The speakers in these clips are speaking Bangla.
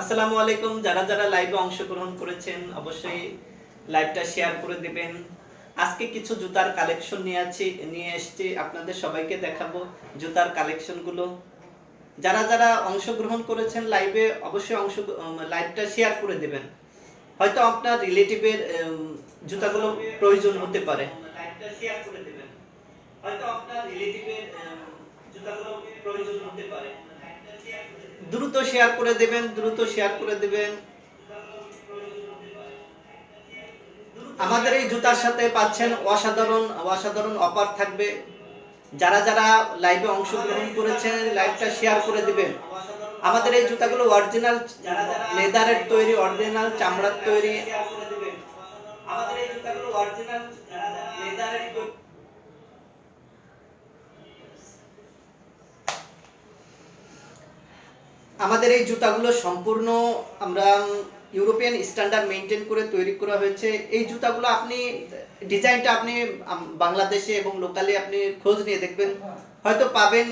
আসসালামু আলাইকুম। যারা যারা লাইভে অংশগ্রহণ করেছেন, অবশ্যই লাইভটা শেয়ার করে দিবেন। আজকে কিছু জুতার কালেকশন নিয়ে আছি, নিয়ে এসেছি। আপনাদের সবাইকে দেখাবো জুতার কালেকশনগুলো। যারা যারা অংশগ্রহণ করেছেন লাইভে অবশ্যই অংশ লাইভটা শেয়ার করে দিবেন। হয়তো আপনার রিলেটিভের জুতাগুলো প্রয়োজন হতে পারে। লাইভটা শেয়ার করে দিবেন। হয়তো আপনার রিলেটিভের জুতাগুলো প্রয়োজন হতে পারে। দ্রুত শেয়ার করে দেবেন, দ্রুত শেয়ার করে দেবেন। আমাদের এই জুতার সাথে পাচ্ছেন অসাধারণ অসাধারণ অফার থাকবে। যারা যারা লাইভে অংশগ্রহণ করেছেন লাইভটা শেয়ার করে দিবেন। আমাদের এই জুতাগুলো অরিজিনাল লেদারের তৈরি অরিজিনাল চামড়ার তৈরি। আমাদের এই জুতাগুলো অরিজিনাল লেদারের তৈরি আমাদের এই জুতাগুলো সম্পূর্ণ আমরা ইউরোপিয়ান স্ট্যান্ডার্ড মেনটেন করে তৈরি করা হয়েছে। এই জুতাগুলো আপনি, ডিজাইনটা আপনি বাংলাদেশে এবং লোকালি আপনি খোঁজ নিয়ে দেখবেন। হয়তো পাবেন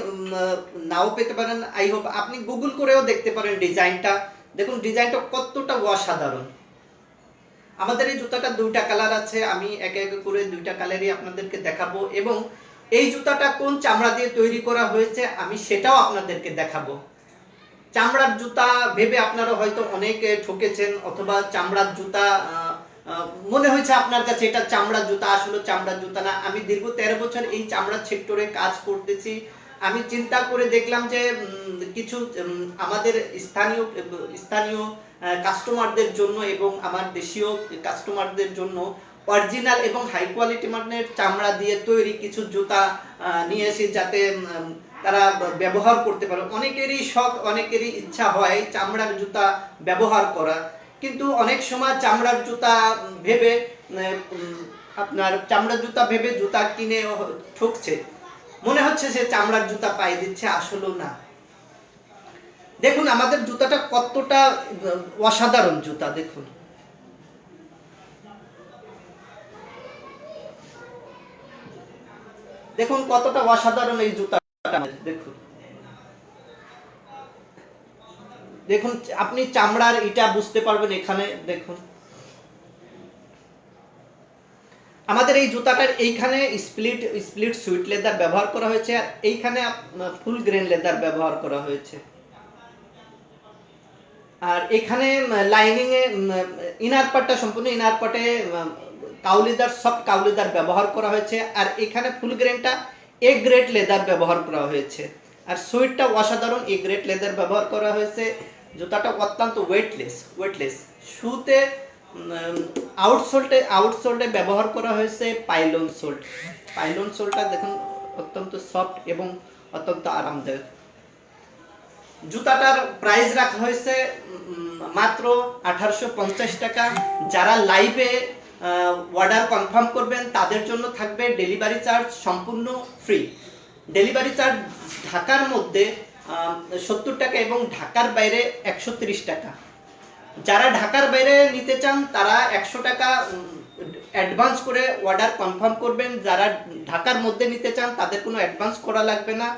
নাও পেতে পারেন, আই হোপ আপনি গুগল করেও দেখতে পারেন ডিজাইনটা। দেখুন, ডিজাইনটা কতটা অসাধারণ। আমাদের এই জুতাটা দুইটা কালার আছে, আমি একে একে করে দুইটা কালারই আপনাদেরকে দেখাবো। এবং এই জুতাটা কোন চামড়া দিয়ে তৈরি করা হয়েছে, আমি সেটাও আপনাদেরকে দেখাবো। চামড়ার জুতা ভেবে আপনারা হয়তো অনেকে ঠকেছেন অথবা চামড়ার জুতা মনে হয়েছে আপনার কাছে এটা চামড়ার জুতা, আসলে চামড়ার জুতা না। আমি দীর্ঘ তেরো বছর এই চামড়ার সেক্টরে কাজ করতেছি। আমি চিন্তা করে দেখলাম যে কিছু আমাদের স্থানীয় স্থানীয় কাস্টমারদের জন্য এবং আমার দেশীয় কাস্টমারদের জন্য অরিজিনাল এবং হাই কোয়ালিটি মানের চামড়া দিয়ে তৈরি কিছু জুতা নিয়ে এসে যাতে তারা ব্যবহার করতে পারে। অনেকেরই শখ, অনেকেরই ইচ্ছা হয় চামড়ার জুতা ব্যবহার করা। কিন্তু অনেক সময় চামড়ার জুতা ভেবে আপনার চামড়ার জুতা ভেবে জুতা কিনে ঠকছে। মনে হচ্ছে সে চামড়ার জুতা পাই দিচ্ছে, আসলেও না। দেখুন, আমাদের জুতাটা কতটা অসাধারণ জুতা, দেখুন। দেখুন কতটা অসাধারণ এই জুতা। দেখুন, আপনি চামড়ার ইটা বুঝতে পারবেন এখানে, দেখুন। আমাদের এই জুতাটার এইখানে স্প্লিট স্প্লিট সুইট লেদার ব্যবহার করা হয়েছে, আর এইখানে ফুল গ্রেন লেদার ব্যবহার করা হয়েছে। আর এখানে লাইনিং এ ইনার সম্পূর্ণ ইনার পার্টে কাউলিদার সফট কাউলিদার ব্যবহার করা হয়েছে, আর এখানে ফুল গ্রেনটা এ গ্রেড লেদার ব্যবহার করা হয়েছে। আর সুইটটা অসাধারণ এ গ্রেড লেদার ব্যবহার করা হয়েছে। জুতাটা অত্যন্ত ওয়েটলেস ওয়েটলেস শুতে আউটসোল্টে আউটসোল্টে ব্যবহার করা হয়েছে পাইলন সোল্ট পাইলন সোলটা দেখুন, অত্যন্ত সফট এবং অত্যন্ত আরামদায়ক। জুতাটার প্রাইস রাখা হয়েছে মাত্র আঠারোশো পঞ্চাশ টাকা। যারা লাইভে অর্ডার কনফার্ম করবেন, তাদের জন্য থাকবে ডেলিভারি চার্জ সম্পূর্ণ ফ্রি ডেলিভারি চার্জ ঢাকার মধ্যে সত্তর টাকা এবং ঢাকার বাইরে একশো টাকা। যারা ঢাকার বাইরে নিতে চান, তারা একশো টাকা অ্যাডভান্স করে অর্ডার কনফার্ম করবেন। যারা ঢাকার মধ্যে নিতে চান, তাদের কোনো অ্যাডভান্স করা লাগবে না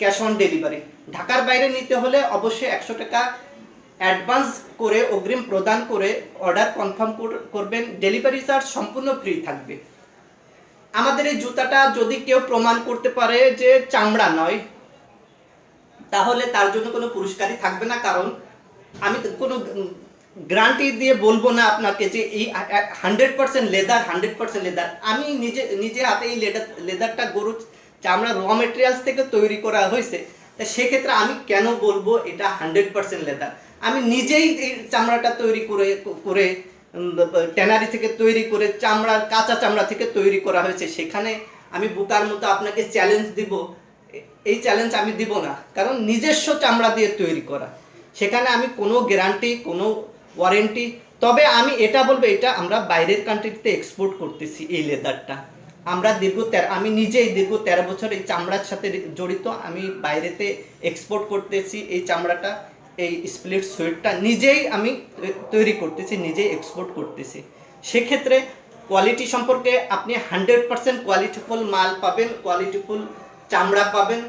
ক্যাশ অন ডেলিভারি ঢাকার বাইরে নিতে হলে অবশ্যই একশো টাকা অ্যাডভান্স করে, অগ্রিম প্রদান করে অর্ডার কনফার্ম করবেন, ডেলিভারি চার্জ সম্পূর্ণ ফ্রি থাকবে। আমাদের এই জুতাটা যদি কেউ প্রমাণ করতে পারে যে চামড়া নয়, তাহলে তার জন্য কোনো পুরস্কারই থাকবে না, কারণ আমি কোনো গ্যারান্টি দিয়ে বলব না আপনাকে যে এই hundred percent leather, hundred percent leather. আমি নিজে নিজে হাতে এই লেদার, লেদারটা গরুর চামড়া র মেটেরিয়ালস থেকে তৈরি করা হয়েছে, তা সেক্ষেত্রে আমি কেন বলব এটা হান্ড্রেড পার্সেন্ট লেদার? আমি নিজেই এই চামড়াটা তৈরি করে করে ট্যানারি থেকে তৈরি করে চামড়ার কাঁচা চামড়া থেকে তৈরি করা হয়েছে। সেখানে আমি বুকার মতো আপনাকে চ্যালেঞ্জ দিব। এই চ্যালেঞ্জ আমি দিব না। কারণ নিজস্ব চামড়া দিয়ে তৈরি করা। সেখানে আমি কোনো গ্যারান্টি কোনো ওয়ারেন্টি তবে আমি এটা বলব, এটা আমরা বাইরের কান্ট্রিতে এক্সপোর্ট করতেছি এই লেদারটা আমরা দীর্ঘ তেরো, আমি নিজেই দীর্ঘ তেরো বছর এই চামড়ার সাথে জড়িত। আমি বাইরেতে এক্সপোর্ট করতেছি এই চামড়াটা। এই স্প্লিট সুইটটা নিজেই আমি তৈরি করতেছি, নিজেই এক্সপোর্ট করতেছি। সেক্ষেত্রে কোয়ালিটি সম্পর্কে আপনি হান্ড্রেড পার্সেন্ট কোয়ালিটিফুল মাল পাবেন কোয়ালিটিফুল চামড়া পাবেন।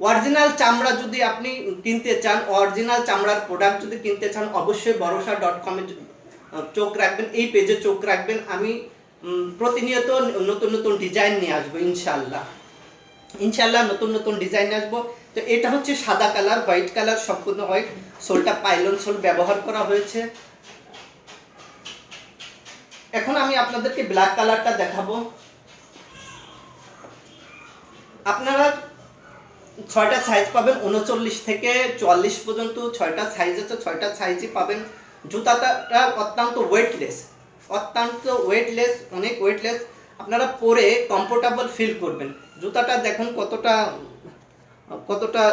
অরিজিনাল চামড়া যদি আপনি কিনতে চান অরিজিনাল চামড়ার প্রোডাক্ট যদি কিনতে চান, অবশ্যই ভরসা ডট কমে চোখ রাখবেন, এই পেজে চোখ রাখবেন। আমি প্রতিনিয়ত নতুন নতুন ডিজাইন নিয়ে আসব ইনশাল্লাহ ইনশাল্লাহ নতুন নতুন ডিজাইন আসব। তো এটা হচ্ছে সাদা কালার, হোয়াইট কালার সম্পূর্ণ হোয়াইট সোলটা পাইলন সোল ব্যবহার করা হয়েছে। এখন আমি আপনাদেরকে ব্ল্যাক কালারটা দেখাবো। আপনারা ছয়টা সাইজ পাবেন, উনচল্লিশ থেকে চুয়াল্লিশ পর্যন্ত ছয়টা সাইজ আছে, ছয়টা সাইজই পাবেন। জুতাটা অত্যন্ত ওয়েটলেস অত্যন্ত ওয়েটলেস অনেক ওয়েটলেস আপনারা পরে কমফোর্টেবল ফিল করবেন। জুতাটা দেখুন কতটা কতটা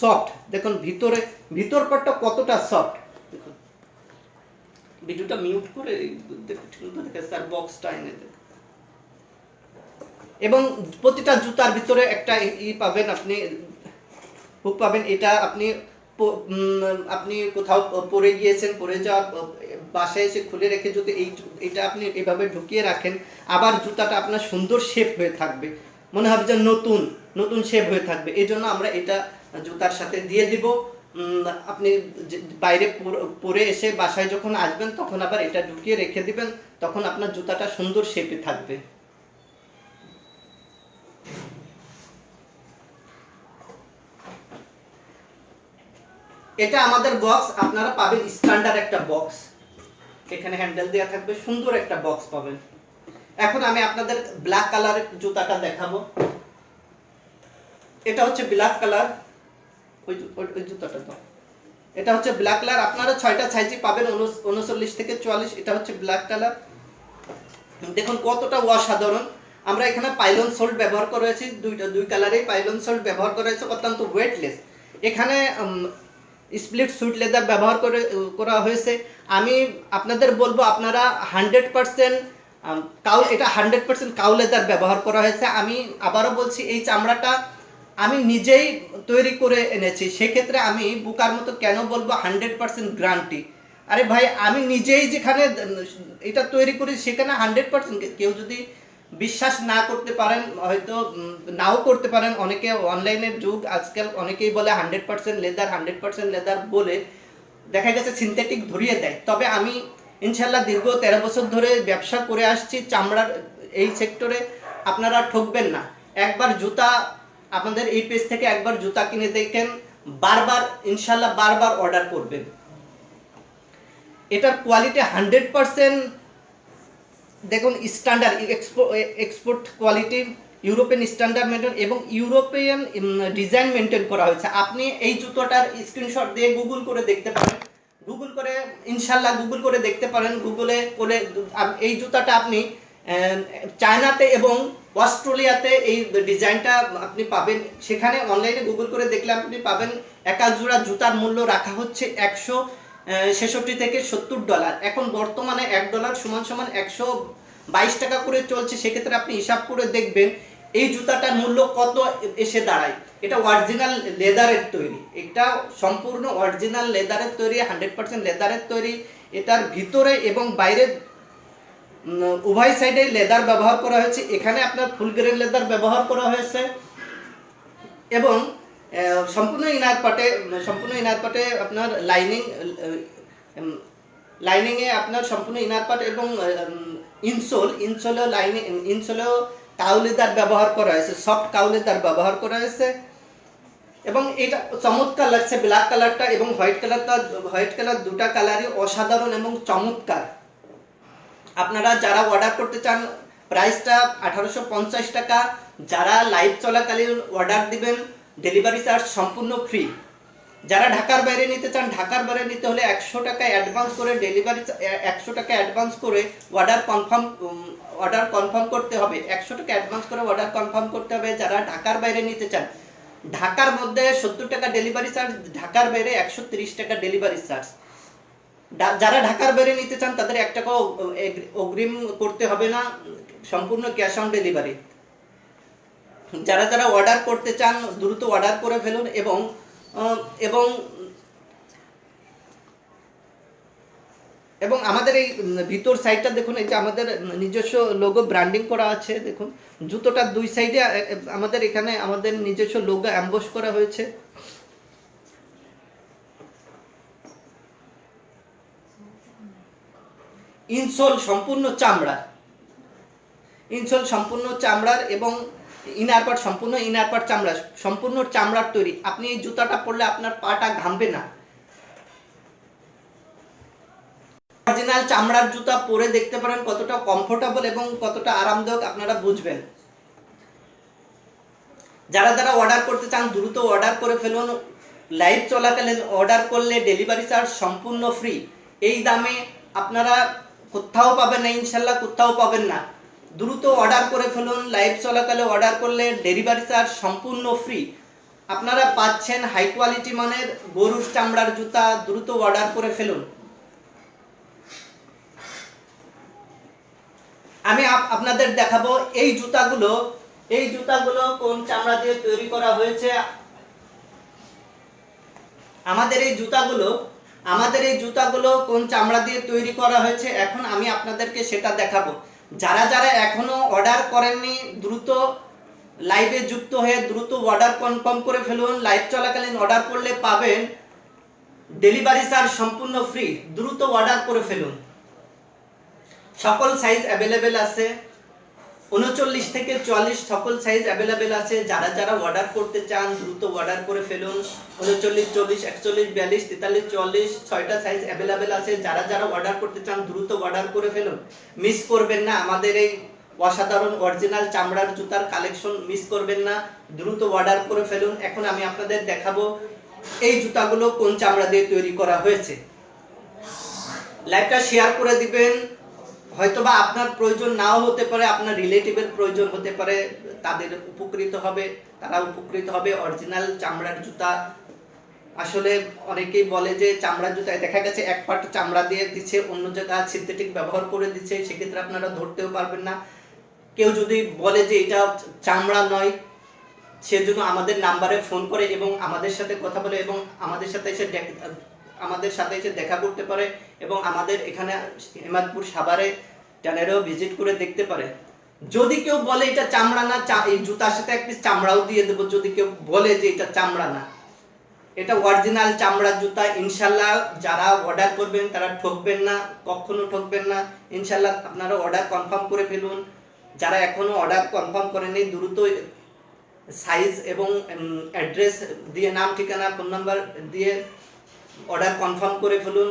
সফট দেখুন ভিতরে ভিতর পাটটা কতটা সফট দেখুন। ভিডিওটা মিউট করে দেখে স্যার বক্সটা এনে দেখুন এবং প্রতিটা জুতার ভিতরে একটা ই পাবেন আপনি হুক পাবেন। এটা আপনি আপনি কোথাও পরে গিয়েছেন পরে যাওয়ার বাসায় এসে খুলে রেখে যদি এই এটা আপনি এভাবে ঢুকিয়ে রাখেন আবার জুতাটা আপনার সুন্দর শেপ হয়ে থাকবে। মনে হবে যে নতুন নতুন শেপ হয়ে থাকবে। এই জন্য আমরা এটা জুতার সাথে দিয়ে দিব। আপনি বাইরে পরে এসে বাসায় যখন আসবেন, তখন আবার এটা ঢুকিয়ে রেখে দিবেন, তখন আপনার জুতাটা সুন্দর শেপে থাকবে। এটা আমাদের বক্স আপনারা পাবেন স্ট্যান্ডার্ড একটা বক্স এখানে হ্যান্ডেল দেওয়া থাকবে, সুন্দর একটা বক্স পাবেন। এখন আমি আপনাদের ব্ল্যাক কালারের জুতাটা দেখাবো। এটা হচ্ছে ব্ল্যাক কালার ওই জুতাটা তো এটা হচ্ছে ব্ল্যাক কালার আপনারা ছয়টা সাইজই পাবেন, উনচ- উনচল্লিশ থেকে চুয়াল্লিশ। এটা হচ্ছে ব্ল্যাক কালার দেখুন কতটা অসাধারণ। আমরা এখানে পাইলন সোল্ট ব্যবহার করেছি দুইটা দুই কালারেই পাইলন সোল্ট ব্যবহার করা হয়েছে অত্যন্ত ওয়েটলেস এখানে স্প্লিট সুইট লেদার ব্যবহার করে করা হয়েছে। আমি আপনাদের বলব, আপনারা হান্ড্রেড পার্সেন্ট কাউ, এটা হান্ড্রেড পার্সেন্ট কাউ লেদার ব্যবহার করা হয়েছে। আমি আবারও বলছি, এই চামড়াটা আমি নিজেই তৈরি করে এনেছি। সেক্ষেত্রে আমি বুকার মতো কেন বলব হান্ড্রেড পার্সেন্ট গ্রান্টি আরে ভাই, আমি নিজেই যেখানে, এটা তৈরি করি সেখানে হান্ড্রেড পার্সেন্ট কেউ যদি বিশ্বাস না করতে পারেন, হয়তো নাও করতে পারেন। অনেকে অনলাইনের যুগ, আজকাল অনেকেই বলে hundred percent leather hundred percent leather বলে দেখা গেছে সিনথেটিক ধরিয়ে দেয়। তবে আমি ইনশাল্লাহ দীর্ঘ তেরো বছর ধরে ব্যবসা করে আসছি, চামড়ার এই সেক্টরে আপনারা ঠকবেন না। একবার জুতা, আপনাদের এই পেজ থেকে একবার জুতা কিনে দেখেন, বারবার ইনশাল্লাহ বারবার অর্ডার করবেন। এটার কোয়ালিটি হান্ড্রেড পার্সেন্ট দেখুন standard export quality European standard maintain এবং ইউরোপিয়ান ডিজাইন মেনটেন করা হয়েছে। আপনি এই জুতোটার স্ক্রিনশট দিয়ে গুগল করে দেখতে পারেন। গুগল করে ইনশাল্লাহ গুগল করে দেখতে পারেন। গুগলে করে এই জুতাটা আপনি চায়নাতে এবং অস্ট্রেলিয়াতে এই ডিজাইনটা আপনি পাবেন। সেখানে অনলাইনে গুগল করে দেখলে আপনি পাবেন। এক জোড়া জুতার মূল্য রাখা হচ্ছে একশো ছেষট্টি থেকে সত্তর ডলার। এখন বর্তমানে এক ডলার সমান সমান একশো বাইশ টাকা করে চলছে। সেক্ষেত্রে আপনি হিসাব করে দেখবেন এই জুতাটার মূল্য কত এসে দাঁড়ায়? এটা অরিজিনাল লেদারের তৈরি। এটা সম্পূর্ণ অরিজিনাল লেদারের তৈরি হান্ড্রেড পার্সেন্ট লেদারের তৈরি। এটার ভিতরে এবং বাইরে উভয় সাইডে লেদার ব্যবহার করা হয়েছে। এখানে আপনার ফুল গ্রেন লেদার ব্যবহার করা হয়েছে। এবং সম্পূর্ণ ইনার পাটে সম্পূর্ণ ইনার পাটে আপনার লাইনিং লাইনিংয়ে আপনার সম্পূর্ণ ইনার পাট এবং ইনসোল ইনসোলেও লাইনিং ইনসোলেও কাউলেদার ব্যবহার করা হয়েছে সফট কাউলেদার ব্যবহার করা হয়েছে। এবং এটা চমৎকার লাগছে ব্ল্যাক কালারটা এবং হোয়াইট কালারটা হোয়াইট কালার দুটা কালারই অসাধারণ এবং চমৎকার। আপনারা যারা অর্ডার করতে চান প্রাইসটা আঠারোশো পঞ্চাশ টাকা। যারা লাইভ চলাকালীন অর্ডার দিবেন ডেলিভারি চার্জ সম্পূর্ণ ফ্রি যারা ঢাকার বাইরে নিতে চান, ঢাকার বাইরে নিতে হলে একশো টাকা অ্যাডভান্স করে ডেলিভারি একশো টাকা অ্যাডভান্স করে অর্ডার কনফার্ম অর্ডার কনফার্ম করতে হবে। একশো টাকা অ্যাডভান্স করে অর্ডার কনফার্ম করতে হবে যারা ঢাকার বাইরে নিতে চান। ঢাকার মধ্যে সত্তর টাকা ডেলিভারি চার্জ ঢাকার বাইরে একশো তিরিশ টাকা ডেলিভারি চার্জ যারা ঢাকার বাইরে নিতে চান, তাদের এক টাকাও অগ্রিম করতে হবে না, সম্পূর্ণ ক্যাশ অন ডেলিভারি যারা যারা অর্ডার করতে চান, দ্রুত অর্ডার করে ফেলুন এবং এবং এবং আমাদের এই ভিতর সাইডটা দেখুন, এই যে আমাদের নিজস্ব লোগো ব্র্যান্ডিং করা আছে, দেখুন। জুতোটার দুই সাইডে আমাদের এখানে আমাদের নিজস্ব লোগো অ্যাম্বস করা হয়েছে। ইনসোল সম্পূর্ণ চামড়ার। ইনসোল সম্পূর্ণ চামড়ার এবং ইনার পার্ট সম্পূর্ণ ইনার পার্ট চামড়া, সম্পূর্ণ চামড়ার তৈরি। আপনি এই জুতাটা পরলে আপনার পাটা ঘামবে না। অরিজিনাল চামড়ার জুতা পরে দেখতে পারেন কতটা কমফোর্টেবল এবং কতটা আরামদায়ক আপনারা বুঝবেন। যারা যারা অর্ডার করতে চান, দ্রুত অর্ডার করে ফেলুন। লাইভ চলাকালীন অর্ডার করলে ডেলিভারি চার্জ সম্পূর্ণ ফ্রি এই দামে আপনারা কোথাও পাবেন না, ইনশাল্লাহ কোথাও পাবেন না। দ্রুত অর্ডার করে ফেলুন লাইভ চলাকালে অর্ডার করলে ডেলিভারি চার্জ সম্পূর্ণ ফ্রি আপনারা পাচ্ছেন হাই কোয়ালিটি মানের গরুর চামড়ার জুতা, দ্রুত অর্ডার করে ফেলুন। আমি আপ- আপনাদের দেখাবো এই জুতাগুলো। এই জুতাগুলো কোন চামড়া দিয়ে তৈরি করা হয়েছে? আমাদের এই জুতাগুলো, আমাদের এই জুতাগুলো কোন চামড়া দিয়ে তৈরি করা হয়েছে? এখন আমি আপনাদেরকে সেটা দেখাবো। যারা যারা এখনও অর্ডার করেননি, দ্রুত লাইভে যুক্ত হয়ে দ্রুত অর্ডার কনফার্ম করে ফেলুন। লাইভ চলাকালীন অর্ডার করলে পাবেন। ডেলিভারি চার্জ সম্পূর্ণ ফ্রি। দ্রুত অর্ডার করে ফেলুন। সকল সাইজ অ্যাভেলেবেল আছে। উনচল্লিশ থেকে চুয়াল্লিশ সকল সাইজ অ্যাভেলেবেল আছে। যারা যারা অর্ডার করতে চান, দ্রুত অর্ডার করে ফেলুন। উনচল্লিশ, চল্লিশ, একচল্লিশ, বিয়াল্লিশ, তেতাল্লিশ, চুয়াল্লিশ ছয়টা সাইজ অ্যাভেলেবেল আছে। যারা যারা অর্ডার করতে চান, দ্রুত অর্ডার করে ফেলুন। মিস করবেন না আমাদের এই অসাধারণ অরিজিনাল চামড়ার জুতার কালেকশন মিস করবেন না। দ্রুত অর্ডার করে ফেলুন। এখন আমি আপনাদের দেখাবো এই জুতাগুলো কোন চামড়া দিয়ে তৈরি করা হয়েছে। লাইভটা শেয়ার করে দিবেন। হয়তোবা আপনার প্রয়োজন নাও হতে পারে, আপনার রিলেটিভের প্রয়োজন হতে পারে, তাদের উপকৃত হবে, তারা উপকৃত হবে অরিজিনাল চামড়ার জুতা। আসলে অনেকেই বলে যে চামড়ার জুতায়, দেখা গেছে এক পাট চামড়া দিয়ে দিচ্ছে অন্য জায়গায় সিনথেটিক ব্যবহার করে দিচ্ছে সেক্ষেত্রে আপনারা ধরতেও পারবেন না। কেউ যদি বলে যে এটা চামড়া নয় সেজন্য আমাদের নাম্বারে ফোন করে এবং আমাদের সাথে কথা বলে এবং আমাদের সাথে এসে আমাদের সাথে এসে দেখা করতে পারে এবং আমাদের এখানে হেমাদপুর সাভারে ট্যানেরেও ভিজিট করে দেখতে পারে। যদি কেউ বলে এটা চামড়া না এই জুতার সাথে এক পিস চামড়াও দিয়ে দেবো, যদি কেউ বলে যে এটা চামড়া না। এটা অরিজিনাল চামড়ার জুতা, ইনশাল্লাহ যারা অর্ডার করবেন তারা ঠকবেন না, কখনো ঠকবেন না। ইনশাল্লাহ আপনারা অর্ডার কনফার্ম করে ফেলুন। যারা এখনও অর্ডার কনফার্ম করেনি দ্রুত সাইজ এবং অ্যাড্রেস দিয়ে, নাম, ঠিকানা ফোন নাম্বার দিয়ে অর্ডার কনফার্ম করে ফেলুন।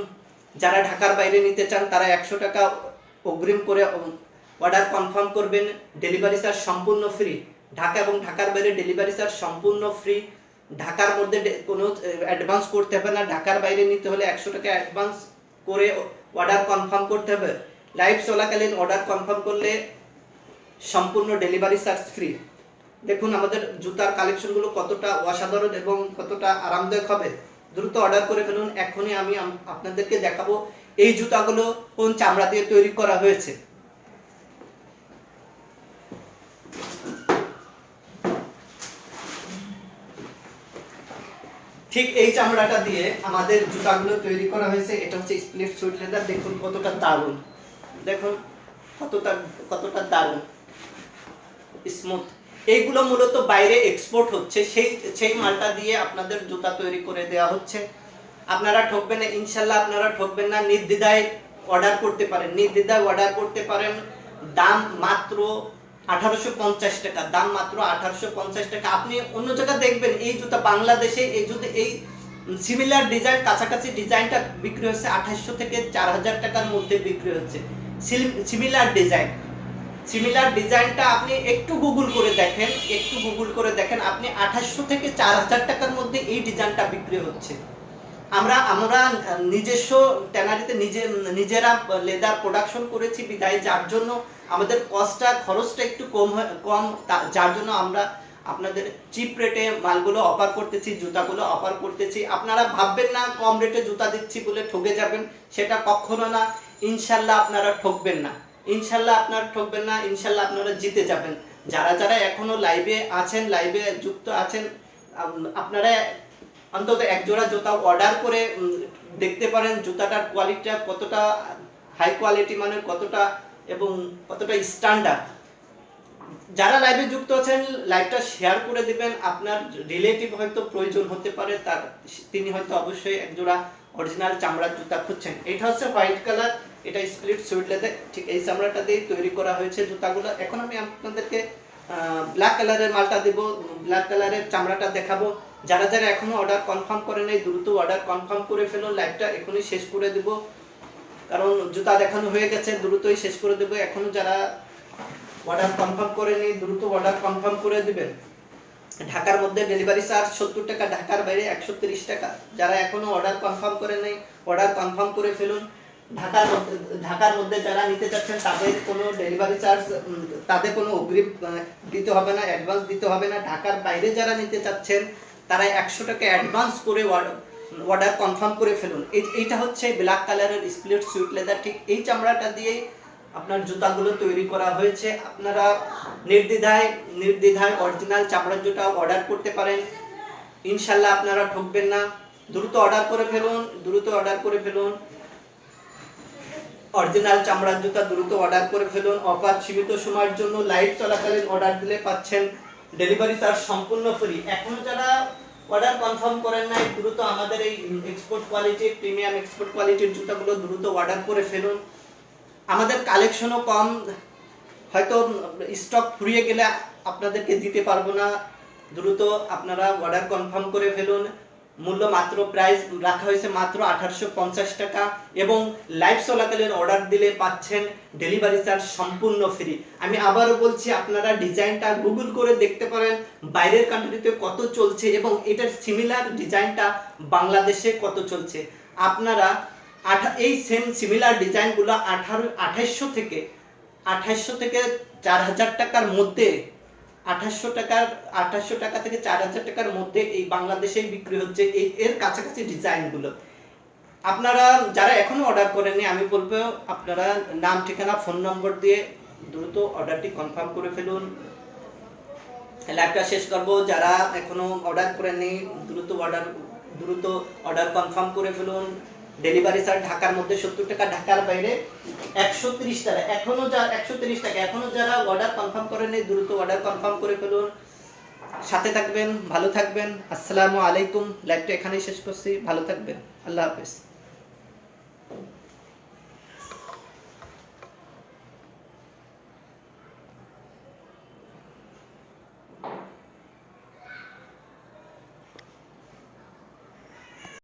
যারা ঢাকার বাইরে নিতে চান, তারা একশো টাকা অগ্রিম করে অর্ডার কনফার্ম করবেন। ডেলিভারি চার্জ সম্পূর্ণ ফ্রি। ঢাকা এবং ঢাকার বাইরে ডেলিভারি চার্জ সম্পূর্ণ ফ্রি। ঢাকার মধ্যে কোনো অ্যাডভান্স করতে হবে না। ঢাকার বাইরে নিতে হলে একশো টাকা অ্যাডভান্স করে অর্ডার কনফার্ম করতে হবে। লাইভ চলাকালীন অর্ডার কনফার্ম করলে সম্পূর্ণ ডেলিভারি চার্জ ফ্রি। দেখুন, আমাদের জুতার কালেকশনগুলো কতটা অসাধারণ এবং কতটা আরামদায়ক হবে। দ্রুত অর্ডার করে ফেলুন, এখনই আমি আপনাদেরকে দেখাবো এই জুতাগুলো কোন চামড়া দিয়ে তৈরি করা হয়েছে। ঠিক এই চামড়াটা দিয়ে আমাদের জুতাগুলো তৈরি করা হয়েছে, এটা হচ্ছে স্প্লিট সুইট লেদার দেখুন কতটা দারুণ। দেখুন কতটা কতটা দারুণ। স্মুথ এইগুলো মূলত বাইরে এক্সপোর্ট হচ্ছে। সেই সেই মালটা দিয়ে আপনাদের জুতা তৈরি করে দেওয়া হচ্ছে। আপনারা ঠকবেন না, ইনশাল্লাহ আপনারা ঠকবেন না। নির্দ্বিধায় অর্ডার করতে পারেন। নির্দ্বিধায় অর্ডার করতে পারেন। দাম মাত্র আঠারোশো পঞ্চাশ টাকা। দাম মাত্র আঠারোশো পঞ্চাশ টাকা। আপনি অন্য জায়গায় দেখবেন, এই জুতা বাংলাদেশে, এই জুতা, এই সিমিলার ডিজাইন কাছাকাছি ডিজাইনটা বিক্রি হচ্ছে আঠাশশো থেকে চার হাজার টাকার মধ্যে বিক্রি হচ্ছে। সিমিলার ডিজাইন সিমিলার ডিজাইনটা আপনি একটু গুগল করে দেখেন, একটু গুগল করে দেখেন, আপনি আঠাশশো থেকে চার হাজার টাকার মধ্যে এই ডিজাইনটা বিক্রি হচ্ছে। আমরা আমরা নিজস্ব ট্যানারিতে নিজে, নিজেরা লেদার প্রোডাকশন করেছি বিদায়, যার জন্য আমাদের কস্টটা খরচটা একটু কম কম যার জন্য আমরা আপনাদের চিপ রেটে মালগুলো অফার করতেছি, জুতাগুলো অফার করতেছি। আপনারা ভাববেন না, কম রেটে জুতা দিচ্ছি বলে ঠকে যাবেন, সেটা কখনো না। ইনশাল্লাহ আপনারা ঠকবেন না। ইনশাল্লাহ আপনার ঠকবেন না, ইনশাল্লাহ আপনারা জিতে যাবেন। যারা যারা এখনও লাইভে আছেন লাইভে যুক্ত আছেন আপনারা অন্তত এক জোড়া জুতা অর্ডার করে দেখতে পারেন জুতাটার কোয়ালিটিটা কতটা হাই কোয়ালিটি মানের, কতটা এবং কতটা স্ট্যান্ডার্ড যারা লাইভে যুক্ত আছেন লাইভটা শেয়ার করে দিবেন। আপনার রিলেটিভ হয়তো প্রয়োজন হতে পারে, তার তিনি হয়তো অবশ্যই একজোড়া অরিজিনাল চামড়ার জুতা খুঁজছেন। এটা হচ্ছে হোয়াইট কালার এটা স্প্লিট সুইট লেদার ঠিক এই চামড়াটা দিয়ে তৈরি করা হয়েছে জুতাগুলো। এখন আমি আপনাদেরকে ব্ল্যাক কালারের মালটা দেব ব্ল্যাক কালারের চামড়াটা দেখাবো। যারা যারা এখনও অর্ডার কনফার্ম করে নেই, দ্রুত অর্ডার কনফার্ম করে ফেলুন লাইভটা এখনই শেষ করে দেব। কারণ জুতা দেখানো হয়ে গেছে, দ্রুতই শেষ করে দেবো। এখনও যারা অর্ডার কনফার্ম করে নিই দ্রুত অর্ডার কনফার্ম করে দিবেন। ঢাকার মধ্যে ডেলিভারি চার্জ সত্তর টাকা, ঢাকার বাইরে একশো তিরিশ টাকা। যারা এখনও অর্ডার কনফার্ম করে নেই অর্ডার কনফার্ম করে ফেলুন। ঢাকার মধ্যে ঢাকার মধ্যে যারা নিতে চাচ্ছেন, তাদের কোনো ডেলিভারি চার্জ তাদের কোনো অগ্রিম দিতে হবে না অ্যাডভান্স দিতে হবে না। ঢাকার বাইরে যারা নিতে চাচ্ছেন, তারা একশো টাকা অ্যাডভান্স করে অর্ডার কনফার্ম করে ফেলুন। এই- এইটা হচ্ছে ব্ল্যাক কালারের স্প্লিট সুইট লেদার ঠিক এই চামড়াটা দিয়েই আপনার জুতাগুলো তৈরি করা হয়েছে। আপনারা নির্দ্বিধায় নির্দ্বিধায় অরিজিনাল চামড়ার জুতা অর্ডার করতে পারেন। ইনশাল্লাহ আপনারা ঠকবেন না। দ্রুত অর্ডার করে ফেলুন, দ্রুত অর্ডার করে ফেলুন। অরিজিনাল চামড়ার জুতা দ্রুত অর্ডার করে ফেলুন। অফার সীমিত সময়ের জন্য লাইভ চলাকালীন অর্ডার দিলে পাচ্ছেন। ডেলিভারি চার্জ সম্পূর্ণ ফ্রি এখনও যারা অর্ডার কনফার্ম করেন নাই, দ্রুত আমাদের এই এক্সপোর্ট কোয়ালিটি প্রিমিয়াম এক্সপোর্ট কোয়ালিটির জুতাগুলো দ্রুত অর্ডার করে ফেলুন। আমাদের কালেকশনও কম। হয়তো স্টক ফুরিয়ে গেলে আপনাদেরকে দিতে পারব না। দ্রুত আপনারা অর্ডার কনফার্ম করে ফেলুন। মূল্য মাত্র প্রাইস রাখা হয়েছে মাত্র আঠারোশো পঞ্চাশ টাকা এবং লাইভ চলাকালীন অর্ডার দিলে পাচ্ছেন ডেলিভারি চার্জ সম্পূর্ণ ফ্রি আমি আবারও বলছি, আপনারা ডিজাইনটা গুগল করে দেখতে পারেন, বাইরের কান্ট্রিতে কত চলছে এবং এটার সিমিলার ডিজাইনটা বাংলাদেশে কত চলছে। আপনারা আঠা, এই সেম সিমিলার ডিজাইনগুলো আঠারো, আঠাইশশো থেকে আঠাইশশো থেকে চার হাজার টাকার মধ্যে আঠাশশো টাকার আঠাশশো টাকা থেকে চার হাজার টাকার মধ্যে এই বাংলাদেশেই বিক্রি হচ্ছে এই, এর কাছাকাছি ডিজাইনগুলো আপনারা যারা এখনও অর্ডার করেননি, আমি বলব আপনারা নাম, ঠিকানা ফোন নম্বর দিয়ে দ্রুত অর্ডারটি কনফার্ম করে ফেলুন। লাইভটা শেষ করব। যারা এখনও অর্ডার করেননি, দ্রুত অর্ডার দ্রুত অর্ডার কনফার্ম করে ফেলুন। ডেলিভারি চার্জ ঢাকার মধ্যে সত্তর টাকা, ঢাকার বাইরে একশো তিরিশ টাকা। এখনও যা একশো তিরিশ টাকা। এখনও যারা অর্ডার কনফার্ম করেন দ্রুত অর্ডার কনফার্ম করে ফেলুন। সাথে থাকবেন, ভালো থাকবেন। আসসালামু আলাইকুম। লাইভটা এখানেই শেষ করছি। ভালো থাকবেন। আল্লাহ হাফেজ।